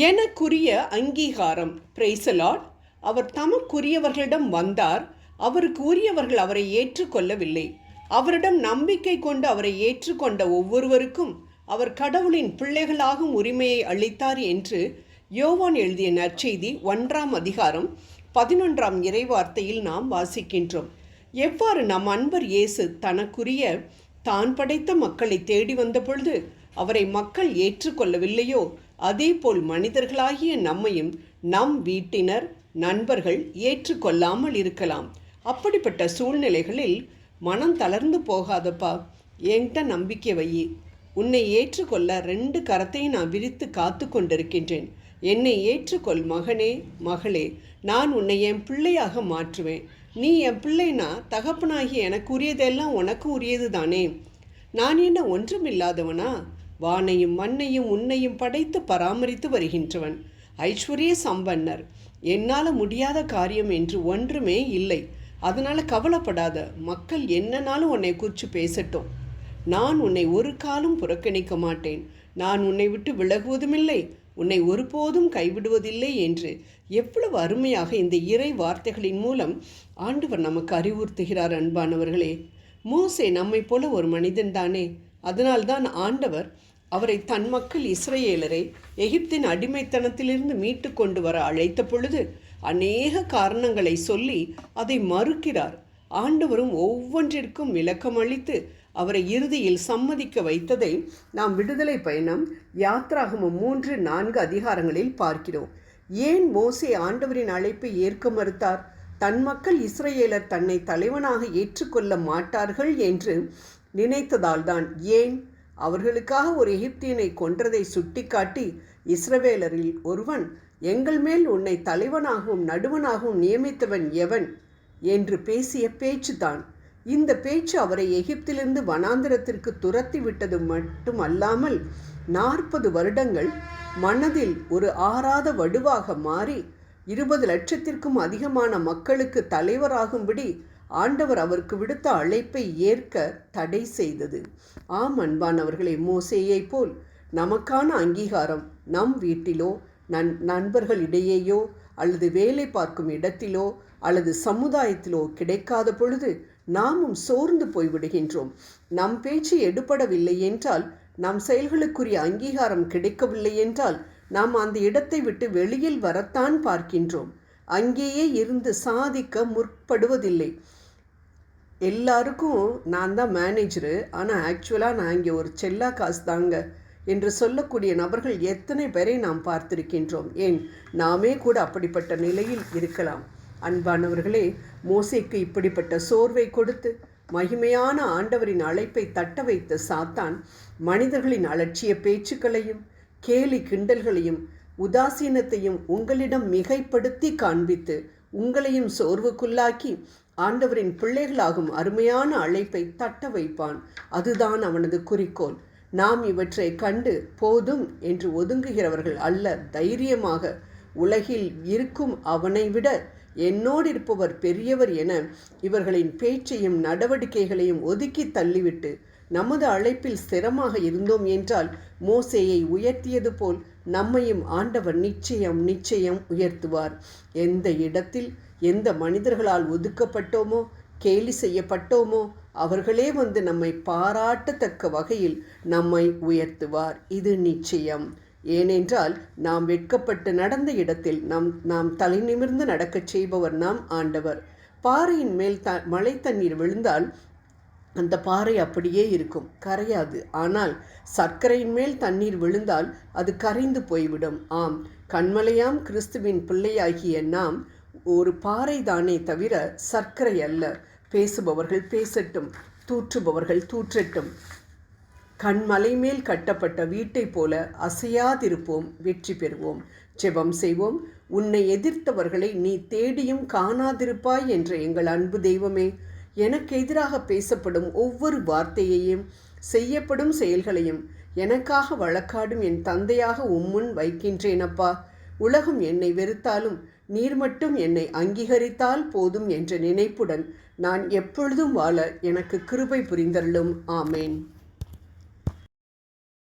எனக்குரிய அங்கீகாரம் பிரைசலாட் அவர் தமக்குரியவர்களிடம் வந்தார். அவருக்கு உரியவர்கள் அவரை ஏற்றுக்கொள்ளவில்லை. அவரிடம் நம்பிக்கை கொண்டு அவரை ஏற்றுக்கொண்ட ஒவ்வொருவருக்கும் அவர் கடவுளின் பிள்ளைகளாகும் உரிமையை அளித்தார் என்று யோவான் எழுதிய நற்செய்தி ஒன்றாம் அதிகாரம் பதினொன்றாம் இறைவார்த்தையில் நாம் வாசிக்கின்றோம். எவ்வாறு நம் அன்பர் இயேசு தனக்குரிய தான் படைத்த மக்களை தேடி வந்த பொழுது அவரை மக்கள் ஏற்றுக்கொள்ளவில்லையோ அதேபோல் மனிதர்களாகிய நம்மையும் நம் வீட்டினர் நண்பர்கள் ஏற்றுக்கொள்ளாமல் இருக்கலாம். அப்படிப்பட்ட சூழ்நிலைகளில் மனம் தளர்ந்து போகாதப்பா. என்கிட்ட நம்பிக்கை வை. உன்னை ஏற்றுக்கொள்ள ரெண்டு கரத்தையும் நான் விரித்து காத்து கொண்டிருக்கின்றேன். என்னை ஏற்றுக்கொள் மகனே மகளே. நான் உன்னை என் பிள்ளையாக மாற்றுவேன். நீ என் பிள்ளைனா தகப்பனாகி எனக்கு உரியதெல்லாம் உனக்கு உரியது தானே நான் என்ன ஒன்றுமில்லாதவனா? வானையும் மண்ணையும் உன்னையும் படைத்து பராமரித்து வருகின்றவன். ஐஸ்வர்ய சம்பன்னர். என்னால் முடியாத காரியம் என்று ஒன்றுமே இல்லை. அதனால் கவலைப்படாத. மக்கள் என்னனாலும் உன்னை குறித்து பேசட்டும். நான் உன்னை ஒரு காலம் புறக்கணிக்க மாட்டேன். நான் உன்னை விட்டு விலகுவதுமில்லை. உன்னை ஒருபோதும் கைவிடுவதில்லை என்று எவ்வளவு அருமையாக இந்த இறை வார்த்தைகளின் மூலம் ஆண்டவர் நமக்கு அறிவுறுத்துகிறார் அன்பானவர்களே. மோசே நம்மை போல ஒரு மனிதன் தானே அதனால்தான் ஆண்டவர் அவரை தன் மக்கள் இஸ்ரேலரை எகிப்தின் அடிமைத்தனத்திலிருந்து மீட்டு கொண்டு வர அழைத்த பொழுது அநேக காரணங்களை சொல்லி அதை மறுக்கிறார். ஆண்டவரும் ஒவ்வொன்றிற்கும் விளக்கம் அளித்து அவரை இறுதியில் சம்மதிக்க வைத்ததை நாம் விடுதலை பயணம் யாத்ராகமம் மூன்று நான்கு அதிகாரங்களில் பார்க்கிறோம். ஏன் மோசே ஆண்டவரின் அழைப்பை ஏற்க மறுத்தார்? தன் மக்கள் இஸ்ரேலர் தன்னை தலைவனாக ஏற்றுக்கொள்ள மாட்டார்கள் என்று நினைத்ததால்தான் ஏன்? அவர்களுக்காக ஒரு எகிப்தியனை கொன்றதை சுட்டிக்காட்டி இஸ்ரவேலரில் ஒருவன் எங்கள் மேல் உன்னை தலைவனாகவும் நடுவனாகவும் நியமித்தவன் எவன்? என்று பேசிய பேச்சுதான். இந்த பேச்சு அவரை எகிப்திலிருந்து வனாந்திரத்திற்கு துரத்தி விட்டது மட்டுமல்லாமல் நாற்பது வருடங்கள் மனதில் ஒரு ஆறாத வடுவாக மாறி இருபது லட்சத்திற்கும் அதிகமான மக்களுக்கு தலைவராகும்படி ஆண்டவர் அவருக்கு விடுத்த அழைப்பை ஏற்க தடை செய்தது. ஆம் அன்பானவர்களே மோசேயை போல் நமக்கான அங்கீகாரம் நம் வீட்டிலோ நன் நண்பர்களிடையேயோ அல்லது வேலை பார்க்கும் இடத்திலோ அல்லது சமுதாயத்திலோ கிடைக்காத பொழுது நாமும் சோர்ந்து போய்விடுகின்றோம். நம் பேச்சு எடுபடவில்லை என்றால் நம் செயல்களுக்குரிய அங்கீகாரம் கிடைக்கவில்லை என்றால் நாம் அந்த இடத்தை விட்டு வெளியில் வரத்தான் பார்க்கின்றோம். அங்கேயே இருந்து சாதிக்க முற்படுவதில்லை. எல்லாருக்கும் நான் தான் மேனேஜரு ஆனால் ஆக்சுவலாக நான் இங்கே ஒரு செல்லா காசு தாங்க என்று சொல்லக்கூடிய நபர்கள் எத்தனை பேரை நாம் பார்த்திருக்கின்றோம்? ஏன்? நாமே கூட அப்படிப்பட்ட நிலையில் இருக்கலாம். அன்பானவர்களே மோசைக்கு இப்படிப்பட்ட சோர்வை கொடுத்து மகிமையான ஆண்டவரின் அழைப்பை தட்ட வைத்த சாத்தான் மனிதர்களின் அலட்சிய பேச்சுக்களையும் கேலி கிண்டல்களையும் உதாசீனத்தையும் உங்களிடம் மிகைப்படுத்தி காண்பித்து உங்களையும் சோர்வுக்குள்ளாக்கி ஆண்டவரின் பிள்ளைகளாகும் அருமையான அழைப்பை தட்ட வைப்பான். அதுதான் அவனது குறிக்கோள். நாம் இவற்றை கண்டு போதும் என்று ஒதுங்குகிறவர்கள் அல்ல தைரியமாக. உலகில் இருக்கும் அவனை விட என்னோடு இருப்பவர் பெரியவர் என இவர்களின் பேச்சையும் நடவடிக்கைகளையும் ஒதுக்கி தள்ளிவிட்டு நமது அழைப்பில் ஸ்திரமாக இருந்தோம் என்றால் மோசையை உயர்த்தியது போல் நம்மையும் ஆண்டவர் நிச்சயம் நிச்சயம் உயர்த்துவார். எந்த இடத்தில் எந்த மனிதர்களால் ஒதுக்கப்பட்டோமோ கேலி செய்யப்பட்டோமோ அவர்களே வந்து நம்மை பாராட்டத்தக்க வகையில் நம்மை உயர்த்துவார். இது நிச்சயம். ஏனென்றால் நாம் வெட்கப்பட்டு நடந்த இடத்தில் நம் நாம் தலை நிமிர்ந்து நடக்கச் செய்பவர் நாம் ஆண்டவர். பாறையின் மேல் த மழை தண்ணீர் விழுந்தால் அந்த பாறை அப்படியே இருக்கும் கரையாது. ஆனால் சர்க்கரையின் மேல் தண்ணீர் விழுந்தால் அது கரைந்து போய்விடும். ஆம் கண்மலையாம் கிறிஸ்துவின் பிள்ளையாகிய நாம் ஒரு பாறை தானே தவிர சர்க்கரை அல்ல. பேசுபவர்கள் பேசட்டும் தூற்றுபவர்கள் தூற்றட்டும். கண்மலை மேல் கட்டப்பட்ட வீட்டைப் போல அசையாதிருப்போம் வெற்றி பெறுவோம். ஜெபம் செய்வோம் உன்னை எதிர்த்தவர்களை நீ தேடியும் காணாதிருப்பாய் என்ற எங்கள் அன்பு தெய்வமே. எனக்கு எதிராக பேசப்படும் ஒவ்வொரு வார்த்தையையும் செய்யப்படும் செயல்களையும் எனக்காக வழக்காடும் என் தந்தையாக உம்முன் வைக்கின்றேனப்பா. உலகம் என்னை வெறுத்தாலும் நீர் மட்டும் என்னை அங்கீகரித்தால் போதும் என்ற நினைப்புடன் நான் எப்பொழுதும் வாழ எனக்கு கிருபை புரிந்தருளும். ஆமேன்.